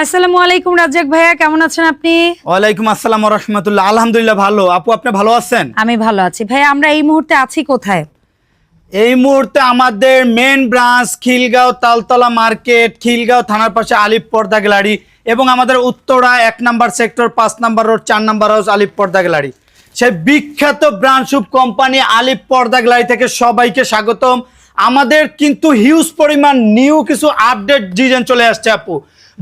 আসসালামু আলাইকুম রাজ্জাক ভাইয়া কেমন আছেন আপনি? ওয়ালাইকুম আসসালাম রহমতুল্লাহ আলহামদুলিল্লাহ ভালো। আপু আপনি ভালো আছেন? আমি ভালো আছি। ভাইয়া আমরা এই মুহূর্তে আছি কোথায়? এই মুহূর্তে আমাদের main branch Khilgaon Taltala market Khilgaon থানার পাশে আলিপ পর্দা গ্যালারি এবং আমাদের উত্তরা এক নাম্বার সেক্টর পাঁচ নাম্বার রোড চার number house Alif Porda gallery. সেই বিখ্যাত অফ কোম্পানি আলিপ পর্দা গ্যালারি থেকে সবাইকে স্বাগতম। আমাদের কিন্তু হিউজ পরিমাণ নিউ কিছু আপডেট ডিজাইন চলে আসছে আপু।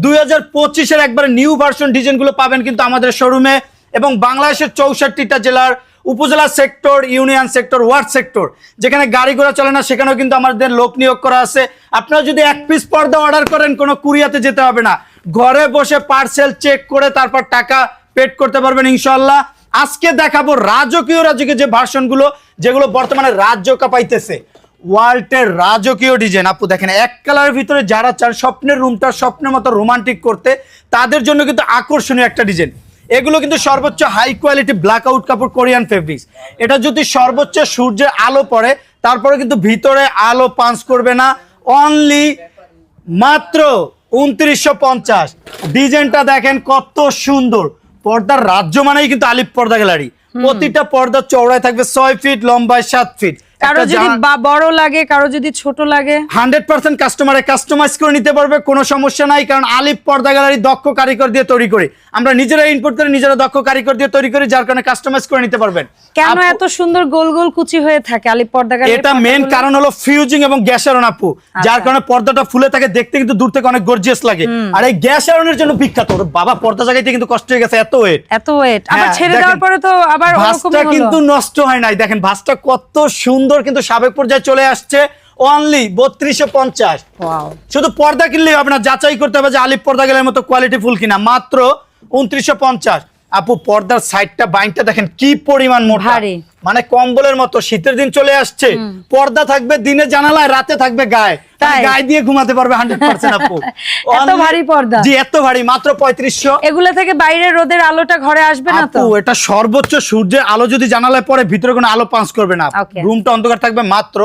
দুই হাজার পঁচিশের একবার নিউ ভার্সন ডিজাইনগুলো পাবেন কিন্তু আমাদের শোরুমে এবং বাংলাদেশের চৌষট্টিটা জেলার উপজেলা sector union sector ward sector যেখানে গাড়ি ঘোড়া চলে না, সেখানেও কিন্তু আমাদের লোক নিয়োগ করা আছে। আপনারা যদি এক পিস পর্দা অর্ডার করেন, কোনো কুরিয়াতে যেতে হবে না। ঘরে বসে পার্সেল চেক করে তারপর টাকা পেড করতে পারবেন ইনশাল্লাহ আজকে দেখাবো রাজকীয় রাজকীয় যে ভার্সনগুলো যেগুলো বর্তমানে রাজ্য কাঁপাইতেছে ওয়ার্ল্ডের রাজকীয় ডিজাইন। আপু দেখেন এক কালারের ভিতরে যারা চান স্বপ্নের রুমটা স্বপ্নের মতো রোমান্টিক করতে তাদের জন্য কিন্তু আকর্ষণীয় একটা ডিজাইন। এগুলো কিন্তু সর্বোচ্চ হাই কোয়ালিটি ব্ল্যাক আউট কাপড় কোরিয়ান ফেব্রিক্স এটা যদি সর্বোচ্চ সূর্যের আলো পড়ে তারপরে কিন্তু ভিতরে আলো পাঞ্চ করবে না অনলি মাত্র উনত্রিশশো পঞ্চাশ। ডিজাইনটা দেখেন কত সুন্দর। পর্দার রাজ্য মানেই কিন্তু আলিপ পর্দা গ্যালারি। প্রতিটা পর্দা চওড়ায় থাকবে ছয় ফিট লম্বায় সাত ফিট কারও যদি বড় লাগে কারও যদি ছোট লাগে। হান্ড্রেড পার্সেন্ট কাস্টমারে কাস্টমাইজ করে নিতে পারবে কোনো সমস্যা নাই কারণ আলিপ পর্দা গ্যালারি দক্ষ কারিগর দিয়ে তৈরি করি। আমরা নিজেরা ইনপুট করে নিজেরা দক্ষ কারিগর দিয়ে তৈরি করি যার কারণে কাস্টমাইজ করে নিতে পারবেন। কেন এত সুন্দর গোল গোল কুচি হয়ে থাকে আলিপ পর্দা গাড়ির এটা মেন কারণ হলো ফিউজিং এবং গ্যাস আয়রন আপু। যার কারণে পর্দাটা ফুলে থাকে দেখতে কিন্তু দূর থেকে অনেক গর্জিয়াস লাগে। আর এই গ্যাস আয়রনের জন্য বিখ্যাত। বাবা পর্দা জায়গাতে কিন্তু কষ্ট হয়ে গেছে এত ওয়েট এত ওয়েট আবার হ্যাঁ, ছেড়ে দেওয়ার পরে তো আবার ভাঁজটা ওরকমই কিন্তু নষ্ট হয় নাই। দেখেন ভাঁজটা কত সুন্দর কিন্তু সাবেক পর্যায়ে চলে আসছে অনলি বত্রিশশো পঞ্চাশ। শুধু পর্দা কিনলেই আপনার না যাচাই করতে হবে যে আলিপ পর্দা গেলের মতো কোয়ালিটি ফুল কিনা। মাত্র উনত্রিশশো পঞ্চাশ। আপু পর্দার সাইডটা বাইনটা দেখেন কি পরিমাণ মোটা। মানে কম্বলের মতো শীতের দিন চলে আসছে পর্দা থাকবে দিনে জানালায় রাতে থাকবে গায়ে? গায়ে দিয়ে ঘুমাতে পারবে হান্ড্রেড পার্সেন্ট আপু। এত ভারী পর্দা? জি এত ভারী মাত্র পঁয়ত্রিশশো। এগুলো থেকে বাইরে রোদের আলোটা ঘরে আসবে না তো? এটা সর্বোচ্চ সূর্যের আলো যদি জানালায় পরে ভিতরে কোনো আলো পাঁচ করবে না। রুমটা অন্ধকার থাকবে মাত্র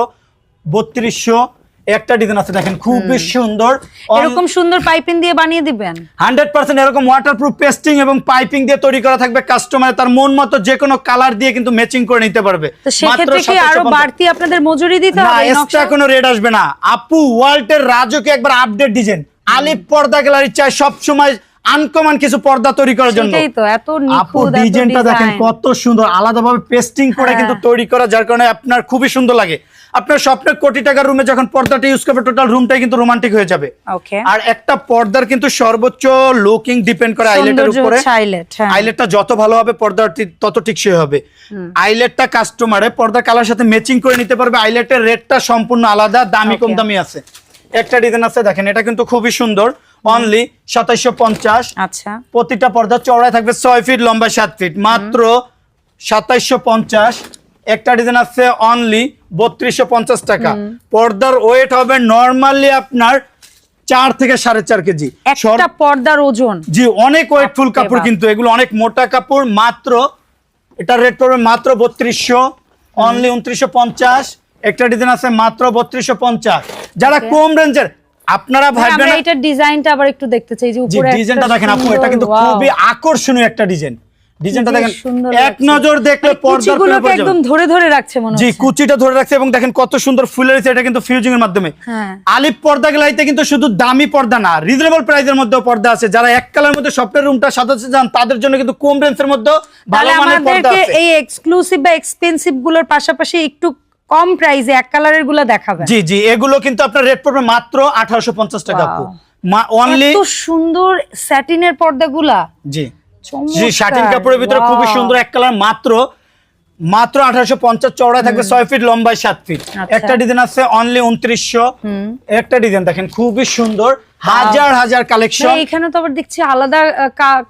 বত্রিশশো একটা ডিজাইন আছে দেখেন খুবই সুন্দর। এরকম সুন্দর পাইপিং দিয়ে বানিয়ে দিবেন? হান্ড্রেড পার্সেন্ট এরকম ওয়াটারপ্রুফ পেস্টিং এবং পাইপিং দিয়ে তৈরি করা থাকবে কাস্টমার তার মন মতো যে কোনো কালার দিয়ে কিন্তু ম্যাচিং করে নিতে পারবে। তো সেক্ষেত্রে কি আরও বাড়তি আপনাদের মজুরি দিতে হবে না এক্সট্রা কোনো রেট আসবে না। আপু ওয়ার্ল্ডের রাজকে একবার আপডেট ডিজাইন আলিফ পর্দা গ্যালারি চাই সব সময় আনকমন কিছু পর্দা তৈরি করার জন্য। সেটাই তো এত আপু ডিজাইনটা দেখেন কত সুন্দর আলাদাভাবে পেস্টিং করে হ্যাঁ। কিন্তু তৈরি করা যার কারণে আপনার খুবই সুন্দর লাগে। আপনার স্বপ্নের কোটি টাকার রুমে যখন পর্দাটা ইউজ করবে টোটাল রুমটাই কিন্তু রোমান্টিক হয়ে যাবে। ওকে আর একটা পর্দার কিন্তু সর্বোচ্চ লুকিং ডিপেন্ড করে আইলেটের উপরে। highlight, হ্যাঁ। আইলেটটা যত ভালো হবে পর্দার টি- তত টিকসই হবে। আইলেটটা কাস্টমারে পর্দা কালার সাথে ম্যাচিং করে নিতে পারবে আইলেটের রেটটা সম্পূর্ণ আলাদা দামি কম দামি আছে। একটা ডিজাইন আছে দেখেন এটা কিন্তু খুবই সুন্দর। অনলি সাতাইশো পঞ্চাশ। আচ্ছা। প্রতিটা পর্দা চওড়ায় থাকবে ছয় ফিট লম্বা সাত ফিট। মাত্র সাতাইশশো পঞ্চাশ। একটা ডিজাইন আছে অনলি বত্রিশশো পঞ্চাশ টাকা। পর্দার ওয়েট হবে নর্মালি আপনার চার থেকে সাড়ে চার কেজি। একটা পর্দার ওজন। জি অনেক ওয়েটফুল কাপড় কিন্তু এগুলো অনেক মোটা কাপড়। মাত্র এটার রেট পড়বে মাত্র বত্রিশশো। অনলি উনত্রিশশো পঞ্চাশ। একটা ডিজাইন আছে মাত্র বত্রিশশো পঞ্চাশ। যারা কম রেঞ্জের আপনারা ভাববেন আমরা এটার ডিজাইনটা আবার একটু দেখতে চাই যে উপরে ডিজাইনটা দেখেন আপু এটা কিন্তু খুবই আকর্ষণীয় একটা ডিজাইন। ডিজাইনটা দেখেন এক নজর দেখলে পর্দার প্রেমে কুচিগুলোকে পড়ে যাবেন। একদম ধরে ধরে রাখছে মনে জি কুচিটা ধরে রাখছে এবং দেখেন কত সুন্দর ফুলের এটা কিন্তু ফিউজিং এর মাধ্যমে। হ্যাঁ। পর্দা গেলাইতে কিন্তু শুধু দামি পর্দা না রিজনেবল প্রাইসের মধ্যেও পর্দা আছে। যারা এক কালার মধ্যে স্বপ্নের রুমটা সাজাতে চান তাদের জন্য কিন্তু কম রেঞ্জের মধ্যে ভালো মানের পর্দা আছে। এই এক্সক্লুসিভ বা এক্সপেন্সিভগুলোর পাশাপাশি একটু কম প্রাইসে এক কালারেরগুলো দেখাবেন। জি জি এগুলো কিন্তু আপনার রেট পড়বে মাত্র আঠারোশো পঞ্চাশ টাকা Wow. অনলি এত সুন্দর স্যাটিনের পর্দাগুলা। জি। জি শাটিন কাপড়ের ভিতরে. খুবই সুন্দর এক কালার মাত্র মাত্র আঠারোশো পঞ্চাশ চওড়ায় থাকবে ছয় ফিট লম্বায় সাত ফিট আচ্ছা। একটা ডিজাইন আছে অনলি উনত্রিশশো। একটা ডিজাইন দেখেন খুবই সুন্দর। হাজার হাজার কালেকশন এখানে তো আবার দেখছি আলাদা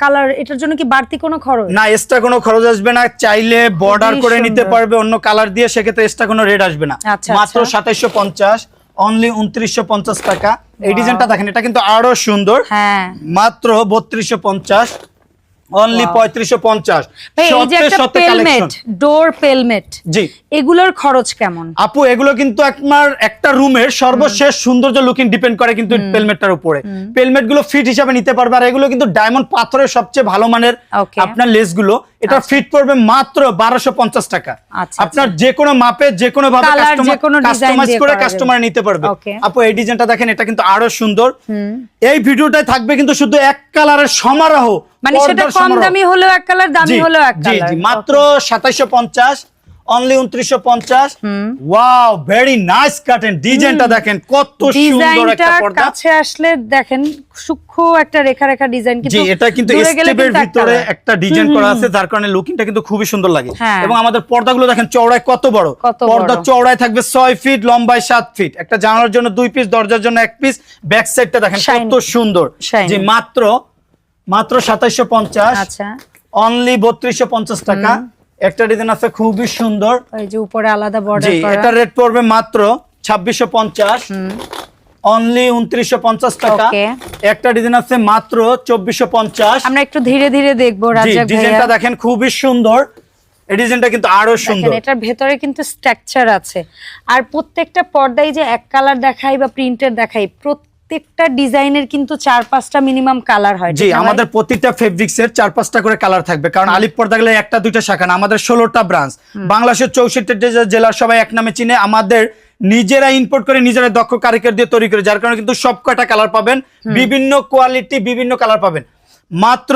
কালার এটার জন্য কি বাড়তি কোনো খরচ? না এক্সট্রা কোনো খরচ আসবে না। চাইলে বর্ডার করে নিতে পারবে অন্য কালার দিয়ে সেক্ষেত্রে এক্সট্রা কোনো রেট আসবে না। আচ্ছা, মাত্র আচ্ছা। সাতাইশশো পঞ্চাশ অনলি উনত্রিশশো পঞ্চাশ টাকা। এই ডিজাইনটা দেখেন এটা কিন্তু আরও সুন্দর। হ্যাঁ। মাত্র বত্রিশশো পঞ্চাশ। অনলি পঁয়ত্রিশশো পঞ্চাশ। ভাই, এই যে একটা পেলমেট ডোর পেলমেট জি। এগুলোর খরচ কেমন? আপু এগুলো কিন্তু একমার একটা রুমের সর্বশেষ সৌন্দর্য লুকিং ডিপেন্ড করে কিন্তু পেলমেটটার উপরে। পেলমেটগুলো ফিট হিসাবে নিতে পারবে আর এগুলো কিন্তু ডায়মন্ড পাথরের সবচেয়ে ভালো মানের আপনার লেসগুলো। এটা ফিট পড়বে মাত্র বারোশো পঞ্চাশ টাকা। আচ্ছা, আপনার যে কোনো মাপে যে কোনো ভাবে কাস্টমাইজ করে কাস্টমার নিতে পারবে। আপু এই ডিজাইনটা দেখেন এটা কিন্তু আরও সুন্দর। এই ভিডিওটায় থাকবে কিন্তু শুধু এক কালারের সমারোহ। মানে সেটা কম দামি হলেও এক কালার দামি হলেও এক কালার। জি, মাত্র সাতাইশো পঞ্চাশ অনলি উনত্রিশশো পঞ্চাশ। ওয়াও ভেরি নাইস কাটেন ডিজাইনটা দেখেন কত সুন্দর একটা পর্দা। কাছে আসলে দেখেন সূক্ষ্ম একটা রেখা রেখা ডিজাইন জি এটা কিন্তু স্টেপের ভিতরে একটা ডিজাইন করা আছে যার কারণে লুকিংটা কিন্তু খুবই সুন্দর লাগে। হ্যাঁ। এবং আমাদের পর্দাগুলো দেখেন চওড়ায় কত বড়। পর্দা চওড়ায় থাকবে ছয় ফিট লম্বায় সাত ফিট একটা জানালার জন্য দুই পিস দরজার জন্য এক পিস ব্যাক সাইডটা দেখেন কত সুন্দর। যে মাত্র মাত্র সাতাইশো পঞ্চাশ আচ্ছা। অনলি বত্রিশশো পঞ্চাশ টাকা। একটা ডিজাইন আছে খুবই সুন্দর। যে উপরে আলাদা বর্ডার এটা রেট পড়বে মাত্র ছাব্বিশশো পঞ্চাশ অনলি উনত্রিশশো পঞ্চাশ টাকা। একটা ডিজাইন আছে মাত্র চব্বিশশো পঞ্চাশ। আমরা একটু ধীরে ধীরে দেখব ডিজাইনটা দেখেন খুবই সুন্দর। এই ডিজাইনটা কিন্তু আরও সুন্দর। এটার ভেতরে কিন্তু স্ট্রাকচার আছে। আর প্রত্যেকটা পর্দায় যে এক কালার দেখাই বা প্রিন্টের দেখাই প্রত্যেকটা ডিজাইনের কিন্তু চার পাঁচটা মিনিমাম কালার হয় জি? আমাদের প্রতিটা ফেব্রিক্স এর চার পাঁচটা করে কালার থাকবে। কারণ আলিপ পর্দা গেলে একটা দুইটা শাখা না আমাদের ষোলোটা ব্রাঞ্চ বাংলাদেশের চৌষট্টি জেলার সবাই এক নামে চিনে আমাদের নিজেরা ইম্পোর্ট করে নিজেরা দক্ষ কারিগর দিয়ে তৈরি করে যার কারণে কিন্তু সব কয়টা কালার পাবেন বিভিন্ন কোয়ালিটি বিভিন্ন কালার পাবেন। মাত্র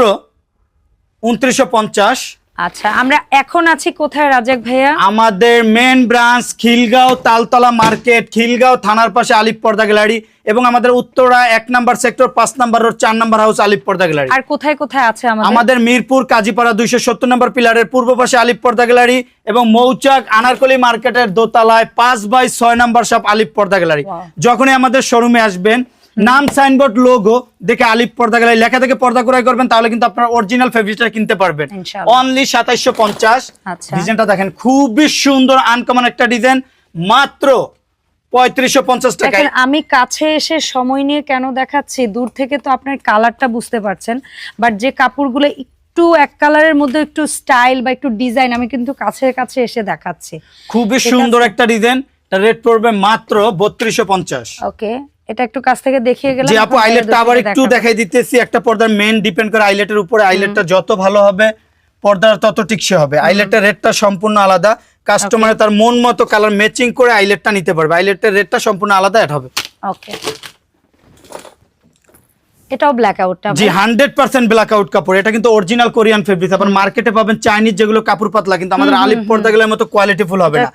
উনত্রিশশো পঞ্চাশ আচ্ছা আমরা এখন আছি কোথায় রাজাক ভাইয়া? আমাদের main branch Khilgaon Taltala market Khilgaon থানার পাশে আলিপ পর্দা গ্যালারি এবং আমাদের উত্তরা এক নাম্বার সেক্টর পাঁচ নাম্বার রোড চার number house Alif Porda gallery. আর কোথায় কোথায় আছে আমাদের? আমাদের মিরপুর কাজীপাড়া দুইশো সত্তর নম্বর পিলারের পূর্ব পাশে আলিপ পর্দা গ্যালারি এবং মৌচাক আনারকলি মার্কেটের দোতলায় পাঁচ বাই ছয় নম্বর সব আলিপ পর্দা গ্যালারি। যখনই আমাদের শোরুমে আসবেন নাম সাইনবোর্ড লোগো দেখে আলিপ পর্দা গ্যালারি লেখা থেকে পর্দা ক্রয় করবেন তাহলে কিন্তু আপনার অরিজিনাল ফেব্রিকটা কিনতে পারবেন। অনলি সাতাইশশো পঞ্চাশ। আচ্ছা। ডিজাইনটা দেখেন খুবই সুন্দর আনকমন একটা ডিজাইন মাত্র পঁয়ত্রিশশো পঞ্চাশ আমি কাছে এসে সময় নিয়ে কেন দেখাচ্ছি? দূর থেকে তো আপনার কালারটা বুঝতে পারছেন বাট যে কাপড়গুলো একটু এক কালারের মধ্যে একটু স্টাইল বা একটু ডিজাইন আমি কিন্তু কাছে কাছে এসে দেখাচ্ছি। খুবই সুন্দর একটা ডিজাইন রেট পড়বে মাত্র বত্রিশশো পঞ্চাশ। ওকে এটা একটু কাছ থেকে দেখিয়ে গেলাম জি আপু আইলেটটা আবার একটু দেখাই দিতেছি একটা পর্দার মেন ডিপেন্ড করে আইলেটের উপরে আইলেটটা যত ভালো হবে পর্দার তত টিকসে হবে। আইলেটের রেটটা সম্পূর্ণ আলাদা। কাস্টমার তার মন মতো কালার ম্যাচিং করে আইলেটটা নিতে পারবে। আইলেটের রেটটা সম্পূর্ণ আলাদা অ্যাড হবে। ওকে এটাও ব্ল্যাকআউট জি হান্ড্রেড পার্সেন্ট ব্ল্যাকআউট কাপড়। এটা কিন্তু অরিজিনাল কোরিয়ান ফেব্রিক আপনার মার্কেটে পাবেন চাইনিজ যেগুলো কাপড় পাতলা কিন্তু আমাদের আলিপ পর্দাগুলোর মতো কোয়ালিটি ফুল হবে না।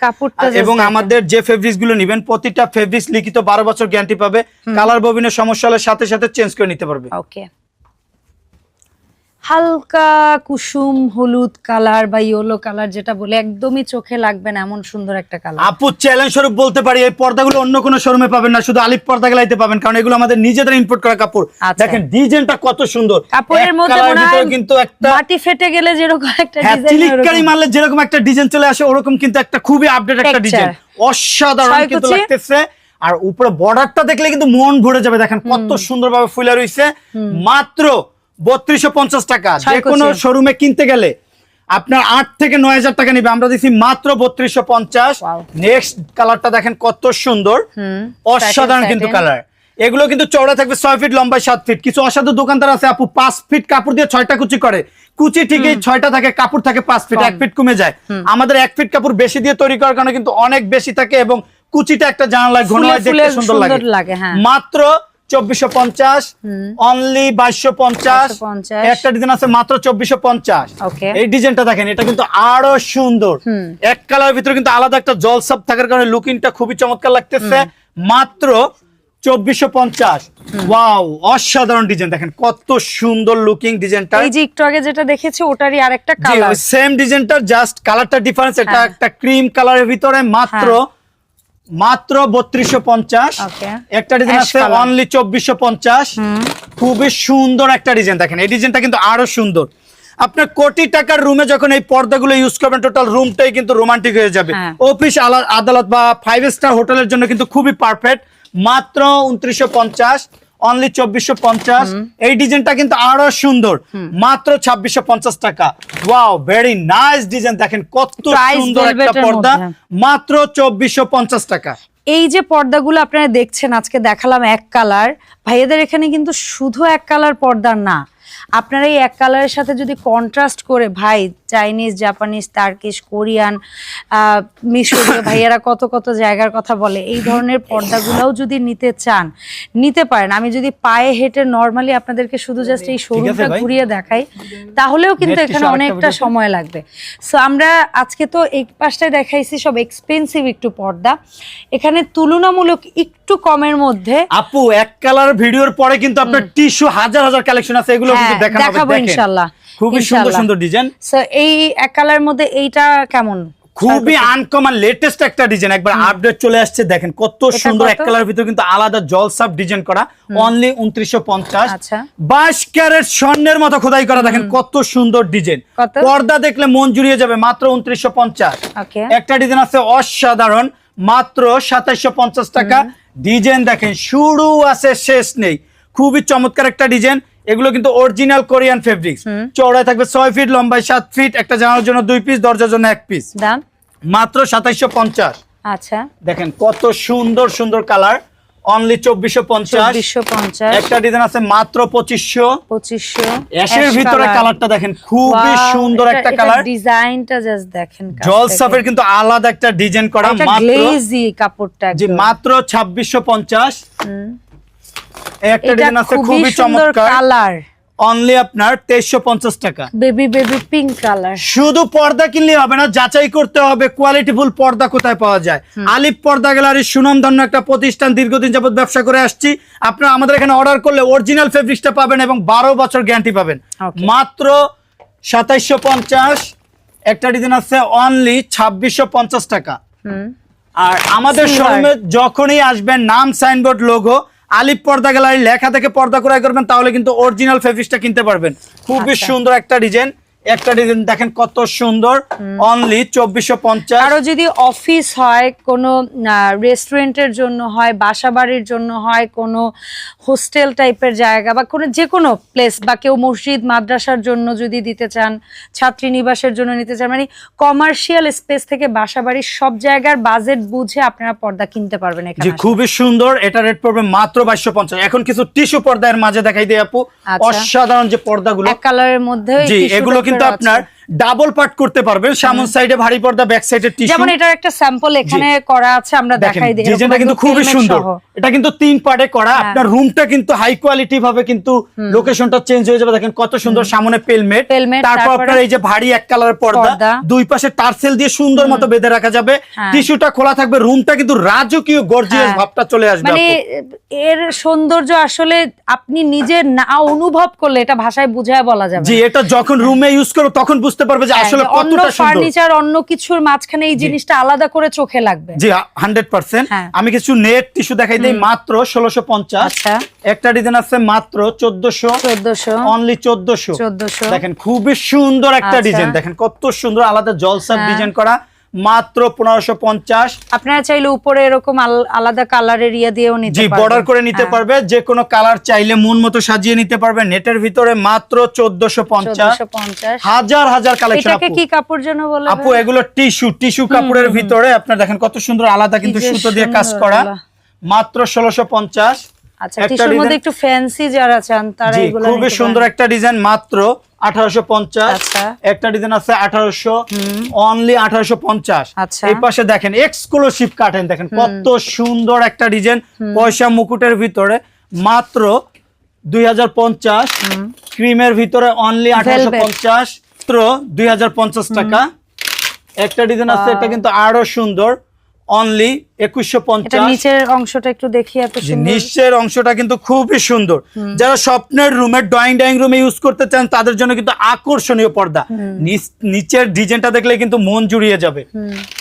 এবং আমাদের যে ফেব্রিক্সগুলো নিবেন প্রতিটা ফেব্রিক্স লিখিত বারো বছর গ্যারান্টি পাবে। কালার ববিনের সমস্যা হলে সাথে সাথে চেঞ্জ করে নিতে পারবে। ওকে হালকা কুসুম হলুদ কালার বা ইয়েলো কালার যেটা বলে একদমই চোখে লাগবে না এমন সুন্দর একটা কালার। আপু চ্যালেঞ্জ স্বরূপ বলতে পারি এই পর্দাগুলো অন্য কোনো শোরুমে পাবেন না শুধু আলিপ পর্দা গেলাইতে পাবেন কারণ এগুলো আমাদের নিজেদের ইম্পোর্ট করা কাপড়। আচ্ছা। দেখেন ডিজাইনটা কত সুন্দর। কাপড়ের মধ্যে কিন্তু একটা মাটি ফেটে গেলে যেরকম একটা হ্যাঁ ডিজাইন চিলিকারি মারলে যেরকম একটা ডিজাইন চলে আসে ওরকম কিন্তু একটা খুবই আপডেট একটা। ডিজাইন। অসাধারণ কিন্তু লাগতেছে। আর উপরে বর্ডারটা দেখলে কিন্তু মন ভরে যাবে দেখেন কত সুন্দরভাবে ফুলে রয়েছে মাত্র বত্রিশশো পঞ্চাশ টাকা। যে কোনো শোরুমে কিনতে গেলে আপনার আট থেকে নয় হাজার টাকা নিবে। আমরা দিচ্ছি মাত্র বত্রিশশো পঞ্চাশ। নেক্সট কালারটা দেখেন কত সুন্দর। অসাধারণ কিন্তু কালার এগুলো কিন্তু চওড়া থাকবে ছয় ফিট লম্বায় সাত ফিট কিছু অসাধু দোকানদার আছে আপু পাঁচ ফিট কাপড় দিয়ে ছয়টা কুচি করে। কুচি ঠিকই ছয়টা থাকে কাপড় থাকে পাঁচ ফিট এক ফিট কমে যায়। আমাদের এক ফিট কাপড় বেশি দিয়ে তৈরি করার কারণে কিন্তু অনেক বেশি থাকে এবং কুচিটা একটা জানালায় ঘন হয় দেখতে সুন্দর লাগে, হ্যাঁ। মাত্র চব্বিশশো পঞ্চাশ অনলি বাইশশো পঞ্চাশ একটা ডিজাইন আছে মাত্র চব্বিশশো পঞ্চাশ। এই ডিজাইনটা দেখেন এটা কিন্তু আরও সুন্দর। এক ভিতরে কিন্তু আলাদা একটা জলসাপ থাকার কারণে লুকিংটা খুবই চমৎকার লাগতেছে। মাত্র চব্বিশশো পঞ্চাশ। ওয়াও অসাধারণ ডিজাইন দেখেন কত সুন্দর লুকিং ডিজাইনটা এই যে একটু আগে যেটা দেখেছি ওটারই আরেকটা কালার সেম ডিজাইনটার জাস্ট কালারটা ডিফারেন্স এটা হ্যাঁ। একটা ক্রিম কালারের ভিতরে মাত্র মাত্র বত্রিশশো পঞ্চাশ। একটা ডিজাইন আছে অনলি চব্বিশশো পঞ্চাশ। খুবই সুন্দর একটা ডিজাইন দেখেন এই ডিজাইনটা কিন্তু আরও সুন্দর। আপনার কোটি টাকার রুমে যখন এই পর্দাগুলো ইউজ করবেন টোটাল রুমটাই কিন্তু রোমান্টিক হয়ে যাবে। হ্যাঁ। অফিস আদালত বা ফাইভ স্টার হোটেলের জন্য কিন্তু খুবই পারফেক্ট মাত্র উনত্রিশশো পঞ্চাশ। অনলি চব্বিশশো পঞ্চাশ। এই ডিজাইনটা কিন্তু আরও সুন্দর। মাত্র ছাব্বিশশো পঞ্চাশ টাকা। ওয়াও ভেরি নাইস ডিজাইন দেখেন কত সুন্দর একটা পর্দা। মাত্র চব্বিশশো পঞ্চাশ টাকা। এই যে পর্দাগুলো আপনারা দেখছেন আজকে দেখালাম এক কালার। ভাইয়াদের এখানে কিন্তু শুধু এক কালার পর্দা না। আপনারা এই এক কালারের সাথে যদি কন্ট্রাস্ট করে ভাই চাইনিজ জাপানিজ তার্কিশ কোরিয়ান মিশরীয় ভাইয়ারা কত কত জায়গার কথা বলে এই ধরনের পর্দাগুলোও যদি নিতে চান নিতে পারেন। আমি যদি পায়ে হেঁটে নর্মালি আপনাদেরকে শুধু জাস্ট এই শোরুমটা ঘুরিয়ে দেখাই তাহলেও কিন্তু এখানে অনেকটা সময় লাগবে। সো আমরা আজকে তো এই পাশটায় দেখাইছি সব এক্সপেন্সিভ একটু পর্দা। এখানে তুলনামূলক একটু কমের মধ্যে। আপু এক কালার ভিডিওর পরে কিন্তু আপনার টিস্যু হাজার হাজার কালেকশন আছে এগুলো কিন্তু হ্যাঁ, হবে দেখাবো দেখেন। ইনশাল্লাহ খুবই সুন্দর সুন্দর ডিজাইন সো এই এক কালার মধ্যে এইটা কেমন? খুবই আনকমন লেটেস্ট একটা ডিজাইন একবার আপডেট চলে আসছে দেখেন কত সুন্দর এক কালার ভিতরে কিন্তু আলাদা জলসাপ ডিজাইন করা। অনলি উনত্রিশশো পঞ্চাশ। আচ্ছা। বাইশ ক্যারেট স্বর্ণের মতো খোদাই করা দেখেন কত সুন্দর ডিজাইন পর্দা দেখলে মন জুড়িয়ে যাবে মাত্র উনত্রিশশো পঞ্চাশ। একটা ডিজাইন আছে অসাধারণ মাত্র সাতাইশো পঞ্চাশ টাকা। ডিজাইন দেখেন শুরু আছে শেষ নেই। খুবই চমৎকার একটা ডিজাইন। এগুলো কিন্তু অরিজিনাল কোরিয়ান ফেব্রিক্স চওড়ায় থাকবে ছয় ফিট লম্বায় সাত ফিট একটা জানার জন্য দুই পিস দরজার জন্য এক পিস দাম? মাত্র সাতাইশো পঞ্চাশ। আচ্ছা। দেখেন কত সুন্দর সুন্দর কালার অনলি চব্বিশশো পঞ্চাশ। একটা ডিজাইন আছে মাত্র পঁচিশশো। পঁচিশশো। অ্যাশের ভিতরে কালারটা দেখেন খুবই সুন্দর একটা কালার ডিজাইনটা জাস্ট দেখেন কাছ জল থেকে। কিন্তু আলাদা একটা ডিজাইন করা গ্লেজি কাপড়টা জি মাত্র ছাব্বিশশো পঞ্চাশ। একটা ডিজাইন আছে খুবই চমৎকার। কালার অনলি আপনার তেইশশো পঞ্চাশ টাকা। বেবি বেবি পিঙ্ক কালার শুধু পর্দা কিনলে হবে না যাচাই করতে হবে কোয়ালিটিফুল পর্দা কোথায় পাওয়া যায়। আলিফ পর্দা গ্যালারির সুনামধন্য একটা প্রতিষ্ঠান দীর্ঘদিন যাবত ব্যবসা করে আসছি। আপনারা আমাদের এখানে অর্ডার করলে অরিজিনাল ফেব্রিক্সটা পাবেন এবং বারো বছর গ্যারান্টি পাবেন। মাত্র সাতাইশশো পঞ্চাশ একটা ডিজাইন আছে অনলি ছাব্বিশশো পঞ্চাশ টাকা। আর আমাদের. শোরুমে যখনই আসবেন নাম সাইনবোর্ড লোগো আলিপ পর্দা গ্যালারি লেখা থেকে পর্দা ক্রয় করবেন তাহলে কিন্তু অরিজিনাল ফেব্রিক্সটা কিনতে পারবেন খুবই আচ্ছা। সুন্দর একটা ডিজাইন একটা ডিজাইন দেখেন কত সুন্দর। অনলি চব্বিশশো পঞ্চাশ। আরও যদি অফিস হয় কোনো রেস্টুরেন্টের জন্য হয় বাসাবাড়ির জন্য হয় কোনো হোস্টেল টাইপের জায়গা বা কোনো যে কোনো প্লেস বা কেউ মসজিদ মাদ্রাসার জন্য যদি দিতে চান ছাত্রী নিবাসের জন্য নিতে চান মানে কমার্শিয়াল স্পেস থেকে বাসাবাড়ির সব জায়গার বাজেট বুঝে আপনারা পর্দা কিনতে পারবেন এখানে। খুবই সুন্দর। এটা রেট পড়বে মাত্র বাইশশো পঞ্চাশ। এখন কিছু টিস্যু পর্দার মাঝে দেখাই দিই আপু। আচ্ছা। অসাধারণ যে পর্দাগুলো। কালারের মধ্যে এগুলো কিন্তু আপনার ডাবল পার্ট করতে পারবেন সামন সাইডে ভারী পর্দা ব্যাক সাইডে টিস্যু। যেমন এটার একটা স্যাম্পল এখানে করা আছে আমরা দেখাই দিই ডিজাইনটা কিন্তু খুবই সুন্দর। এটা কিন্তু তিন পার্টে করা। হ্যাঁ। আপনার রুমটা কিন্তু হাই কোয়ালিটি ভাবে কিন্তু লোকেশনটা চেঞ্জ হয়ে যাবে। দেখেন কত সুন্দর সামনে পেলমেট তারপর আপনার এই যে ভারী এক কালারের পর্দা। দুই পাশে টার্সেল দিয়ে সুন্দর মতো বেঁধে রাখা যাবে। হ্যাঁ। টিস্যুটা খোলা থাকবে। রুমটা কিন্তু রাজকীয় গর্জিয়াস। ভাবটা চলে আসবে মানে এর সৌন্দর্য আসলে আপনি নিজে না অনুভব করলে এটা ভাষায় বুঝায় বলা যাবে। জি এটা যখন রুমে ইউজ করো তখন বুঝতে পারবে যে হ্যাঁ, আসলে কতটা সুন্দর। ফার্নিচার অন্য কিছুর মাঝখানে এই জিনিসটা আলাদা করে চোখে লাগবে। জি হান্ড্রেড পার্সেন্ট। হ্যাঁ। আমি কিছু নেট টিস্যু দেখাই দেই মাত্র ষোলোশো পঞ্চাশ। আচ্ছা। একটা ডিজাইন আছে মাত্র 1400 1400 অনলি 1400 1400 দেখেন খুবই সুন্দর একটা আচ্ছা। ডিজাইন। দেখেন কত সুন্দর আলাদা জলসার হ্যাঁ। ডিজাইন করা। মাত্র পনেরোশো পঞ্চাশ। আপনারা চাইলে উপরে এরকম আলাদা কালারের ইয়ে দিয়েও নিতে জি বর্ডার করে নিতে হ্যাঁ, পারবে যে কোনো কালার চাইলে মন মতো সাজিয়ে নিতে পারবে। নেটের ভিতরে মাত্র চোদ্দশো পঞ্চাশ। হাজার হাজার কালেকশন কি কাপড় যেন বলে আপু এগুলো টিস্যু টিস্যু কাপড়ের ভিতরে। আপনার দেখেন কত সুন্দর আলাদা কিন্তু সুতো দিয়ে কাজ করা। মাত্র ষোলোশো পঞ্চাশ। আচ্ছা টিস্যুর মধ্যে একটু ফ্যান্সি যারা চান তারা এগুলো খুবই সুন্দর একটা ডিজাইন মাত্র আঠারোশো পঞ্চাশ আচ্ছা। একটা ডিজাইন আছে আঠারোশো অনলি আঠারোশো পঞ্চাশ। আচ্ছা। এই পাশে দেখেন এক্সক্লুসিভ কাটেন দেখেন কত সুন্দর একটা ডিজাইন পয়সা মুকুটের ভিতরে। মাত্র দুই হাজার পঞ্চাশ ক্রিমের ভিতরে অনলি আঠারোশো পঞ্চাশ মাত্র দুই হাজার পঞ্চাশ টাকা। একটা ডিজাইন আছে এটা কিন্তু আরও সুন্দর। অনলি একুশশো পঞ্চাশ। নিচের অংশটা একটু দেখি নিচের অংশটা কিন্তু খুবই সুন্দর। যারা স্বপ্নের রুমের ড্রয়িং ডাইনিং রুমে ইউজ করতে চান তাদের জন্য কিন্তু আকর্ষণীয় পর্দা। নিচ- নিচের ডিজাইনটা দেখলে কিন্তু মন জুড়িয়ে যাবে।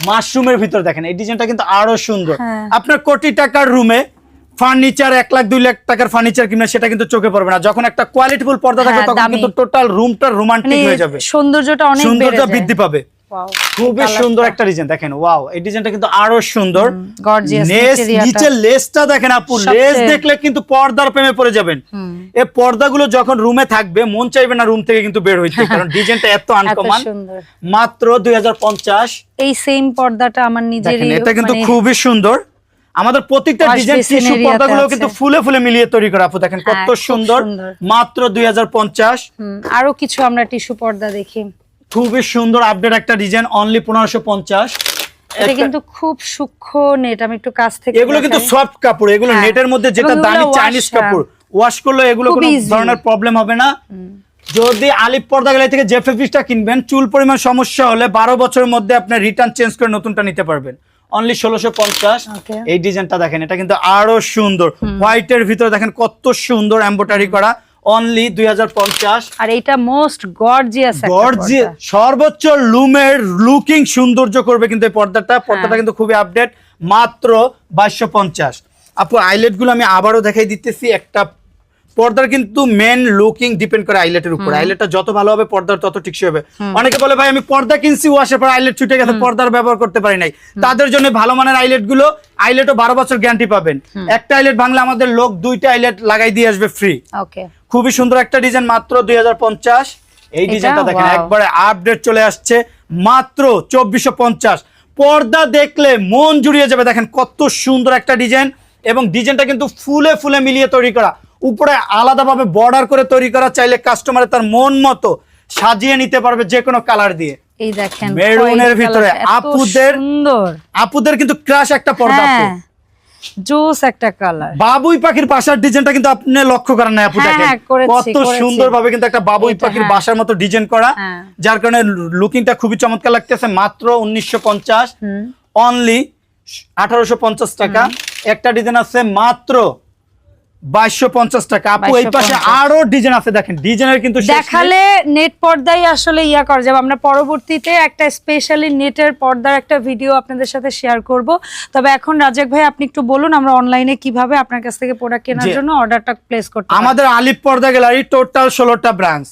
মাশরুমের ভিতর দেখেন এই ডিজাইনটা কিন্তু আরও সুন্দর। হ্যাঁ। আপনার কোটি টাকার রুমে ফার্নিচার এক লাখ দুই লাখ টাকার ফার্নিচার কিনে সেটা কিন্তু চোখে পড়বে না। যখন একটা কোয়ালিটিফুল পর্দা থাকবে হ্যাঁ, তখন। কিন্তু টোটাল রুমটা রোমান্টিক মানে হয়ে যাবে। সৌন্দর্যটা অনেক সৌন্দর্য বৃদ্ধি পাবে। খুবই সুন্দর একটা ডিজাইন দেখেন ওয়াও এই ডিজাইনটা কিন্তু আরও সুন্দর। লেসটা দেখেন আপু লেস দেখলে কিন্তু পর্দার প্রেমে পড়ে যাবেন। এই পর্দাগুলো যখন রুমে থাকবে মন চাইবে না রুম থেকে কিন্তু বের হইতে কারণ ডিজাইনটা এত আনকমন মাত্র দুই এই সেম পর্দাটা আমার দেখেন এটা কিন্তু মানে- খুবই সুন্দর। আমাদের প্রত্যেকটা ডিজাইন টিস্যু পর্দাগুলো কিন্তু ফুলে ফুলে মিলিয়ে তৈরি করা আপু দেখেন হ্যাঁ, কত সুন্দর। সুন্দর। মাত্র দুই হাজার পঞ্চাশ। হুম, আরও কিছু আমরা টিস্যু পর্দা দেখি। খুবই সুন্দর আপডেট একটা ডিজাইন অনলি পনেরোশো পঞ্চাশ। এটা কিন্তু খুব সূক্ষ্ম নেট আমি একটু কাছ থেকে এগুলো কিন্তু সফট কাপড় এগুলো হ্যাঁ। নেটের মধ্যে যেটা দামি চাইনিজ হ্যাঁ। কাপড় ওয়াশ করলে এগুলো কোনো ধরনের প্রবলেম হবে না। যদি আলিপ পর্দা থেকে যে কিনবেন চুল পরিমাণ সমস্যা হলে বারো বছরের মধ্যে আপনি রিটার্ন চেঞ্জ করে নতুনটা নিতে পারবেন। অনলি ষোলোশো পঞ্চাশ। এই ডিজাইনটা দেখেন এটা কিন্তু আরও সুন্দর। হোয়াইটের ভিতরে দেখেন কত সুন্দর এম্বোটারি করা। অনলি দুই হাজার পঞ্চাশ। আর এটা মোস্ট গর্জিয়াস গর্জি সর্বোচ্চ লুমের লুকিং সৌন্দর্য করবে কিন্তু এই পর্দাটা। পর্দাটা হ্যাঁ। কিন্তু খুবই আপডেট মাত্র বাইশশো পঞ্চাশ। আপু আইলেটগুলো আমি আবারও দেখাই দিতেছি। একটা পর্দার কিন্তু মেন লুকিং ডিপেন্ড করে আইলেটের উপর। আইলেটটা যত ভালো হবে পর্দার তত টিকসই হবে। অনেকে বলে ভাই আমি পর্দা কিনছি ওয়াশের পর আইলেট ছুটে গেছে পর্দার ব্যবহার করতে পারি নাই। তাদের জন্য ভালো মানের আইলেটগুলো আইলেটও বারো বছর গ্যারান্টি পাবেন। একটা আইলেট ভাঙলে আমাদের লোক দুইটা আইলেট লাগাই দিয়ে আসবে ফ্রি ওকে খুবই সুন্দর একটা ডিজাইন মাত্র দুই হাজার পঞ্চাশ। এই? ডিজাইনটা দেখেন একবারে আপডেট চলে আসছে মাত্র চব্বিশশো পর্দা দেখলে মন জুড়িয়ে যাবে দেখেন কত সুন্দর একটা ডিজাইন এবং ডিজাইনটা কিন্তু ফুলে ফুলে মিলিয়ে তৈরি করা। উপরে আলাদাভাবে বর্ডার করে তৈরি করা চাইলে কাস্টমার তার মন মতো সাজিয়ে নিতে পারবে যে কোনো কালার দিয়ে। এই দেখেন মেরুনের ভিতরে আপুদের- আপুদের কিন্তু ক্রাশ একটা পর্দা। হ্যাঁ। জোস একটা কালার। বাবুই পাখির বাসার ডিজাইনটা কিন্তু আপনি লক্ষ্য করেন না আপু হ্যাঁ, দেখেন। হ্যাঁ, কত করেছি। সুন্দর ভাবে কিন্তু একটা বাবুই পাখির হ্যাঁ। বাসার মতো ডিজাইন করা। যার কারণে লুকিংটা খুবই চমৎকার লাগতেছে। মাত্র উনিশশো পঞ্চাশ। অনলি আঠারোশো পঞ্চাশ টাকা। একটা ডিজাইন আছে মাত্র বাইশশো পঞ্চাশ টাকা। আপু এই পাশে 2250 আরও ডিজাইন আছে দেখেন ডিজাইনের কিন্তু দেখালে নেট পর্দায় আসলে ইয়া করা যাবে। আমরা পরবর্তীতে একটা স্পেশালি নেটের পর্দার একটা ভিডিও আপনাদের সাথে শেয়ার করব। তবে এখন রাজাক ভাই আপনি একটু বলুন আমরা অনলাইনে কীভাবে আপনার কাছ থেকে প্রোডাক্ট কেনার জন্য অর্ডারটা প্লেস করতে আমাদের আলিপ পর্দা গ্যালারি টোটাল ষোলোটা branch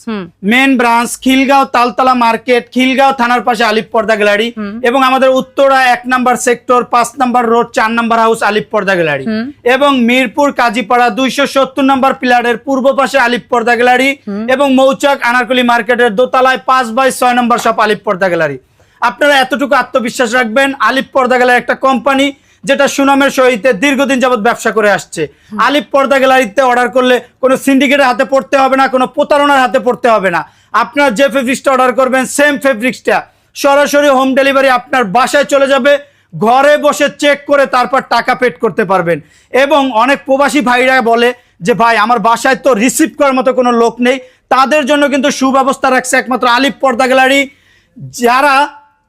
main branch Khilgaon Taltola market Khilgaon থানার পাশে আলিপ পর্দা গ্যালারি এবং আমাদের উত্তরা এক নাম্বার সেক্টর পাঁচ নাম্বার রোড চার number house Alip Porda gallery এবং মিরপুর কাজীপাড়া দুইশো সত্তর নাম্বার পিলারের পূর্ব পাশে আলিপ পর্দা গ্যালারি এবং মৌচাক আনারকলি মার্কেটের দোতলায় পাঁচ বাই ছয় নম্বর শপ আলিপ পর্দা গ্যালারি। আপনারা এতটুকু আত্মবিশ্বাস রাখবেন আলিপ পর্দা গ্যালারি একটা কোম্পানি যেটা সুনামের সহিত দীর্ঘদিন যাবৎ ব্যবসা করে আসছে। আলিপ পর্দা গ্যালারিতে অর্ডার করলে কোনো সিন্ডিকেটের হাতে পড়তে হবে না কোনো প্রতারণার হাতে পড়তে হবে না। আপনার যে ফেব্রিক্সটা অর্ডার করবেন সেম ফেব্রিক্সটা সরাসরি হোম ডেলিভারি আপনার বাসায় চলে যাবে। ঘরে বসে চেক করে তারপর টাকা পেড করতে পারবেন। এবং অনেক প্রবাসী ভাইরা বলে যে, ভাই, আমার বাসায় তো রিসিভ করার মতো কোনো লোক নেই। তাদের জন্য কিন্তু সুব্যবস্থা রাখছে একমাত্র আলিপ পর্দা গ্যালারি। যারা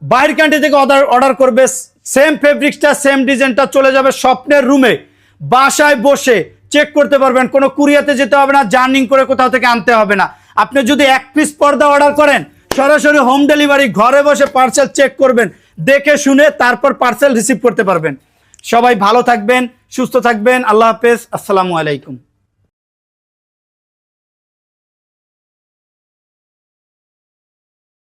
বাইরের কান্ট্রি থেকে অর্ডার অর্ডার করবে সেম ফেব্রিক্সটা সেম ডিজাইনটা চলে যাবে স্বপ্নের রুমে বাসায় বসে চেক করতে পারবেন, কোনো কুরিয়াতে যেতে হবে না, জার্নিং করে কোথাও থেকে আনতে হবে না। আপনি যদি এক পিস পর্দা অর্ডার করেন, সরাসরি হোম ডেলিভারি ঘরে বসে পার্সেল চেক করবেন। দেখে শুনে তারপর পার্সেল রিসিভ করতে পারবেন। সবাই ভালো থাকবেন, সুস্থ থাকবেন। আল্লাহ হাফেজ। আসসালামু আলাইকুম।